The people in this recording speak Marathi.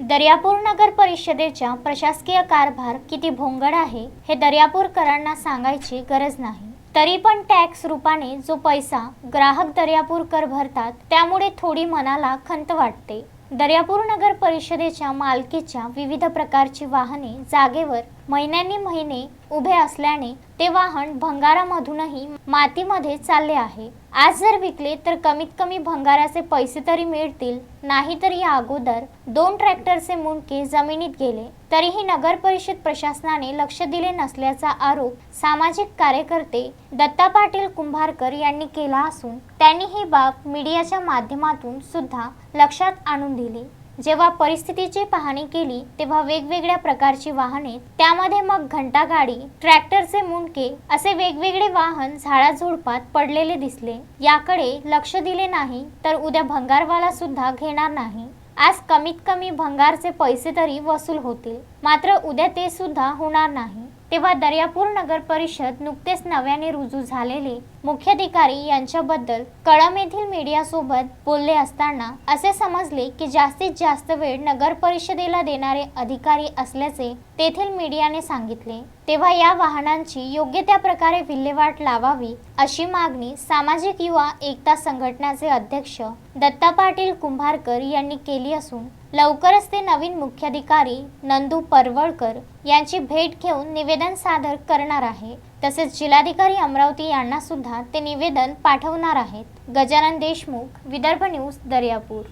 दर्यापूर नगर परिषदेच्या प्रशासकीय कारभार किती भोंगड आहे हे दर्यापूरकरांना सांगायची गरज नाही. तरी पण टॅक्स रूपाने जो पैसा ग्राहक दर्यापूरकर भरतात त्यामुळे थोडी मनाला खंत वाटते. दर्यापूर नगर परिषदेच्या मालकीच्या विविध प्रकारची वाहने जागेवर महिन्यांनी महिने उभे असल्याने ते वाहन भंगारामधूनही मातीमध्ये चालले आहे. आज जर विकले तर कमीत कमी भंगाराचे पैसे तरी मिळतील. नाही तर या अगोदर दोन ट्रॅक्टरचे मुंडके जमिनीत गेले. तरीही नगर परिषद प्रशासनाने लक्ष दिले नसल्याचा आरोप सामाजिक कार्यकर्ते दत्ता पाटील कुंभारकर यांनी केला असून त्यांनी ही बाब मीडियाच्या माध्यमातून सुद्धा लक्षात आणून दिली. जेव्हा परिस्थितीची पाहणी केली तेव्हा वेगवेगळ्या प्रकारची वाहने त्यामध्ये मग घंटागाडी ट्रॅक्टरचे मुंडके असे वेगवेगळे वाहन झाडाझुडपात पडलेले दिसले. याकडे लक्ष दिले नाही तर उद्या भंगारवाला सुद्धा घेणार नाही. आज कमीत कमी भंगारचे पैसे तरी वसूल होतील. मात्र उद्या ते सुद्धा होणार नाही. तेव्हा दर्यापूर नगर परिषद नुकतेच नव्याने रुजू झालेले मुख्याधिकारी यांच्याबद्दल कळम येथील मीडियासोबत बोलले असताना असे समजले की जास्तीत जास्त वेळ नगर परिषदेला देणारे अधिकारी असल्याचे तेथील मीडियाने सांगितले. तेव्हा या वाहनांची योग्य त्या प्रकारे विल्हेवाट लावावी अशी मागणी सामाजिक युवा एकता संघटनेचे अध्यक्ष दत्ता पाटील कुंभारकर यांनी केली असून लवकरच ते नवीन मुख्याधिकारी नंदू परवळकर यांची भेट घेऊन निवेदन सादर करणार आहे. तसेच जिल्हाधिकारी अमरावती यांना सुद्धा ते निवेदन पाठवणार आहेत. गजानन देशमुख विदर्भ न्यूज दर्यापूर.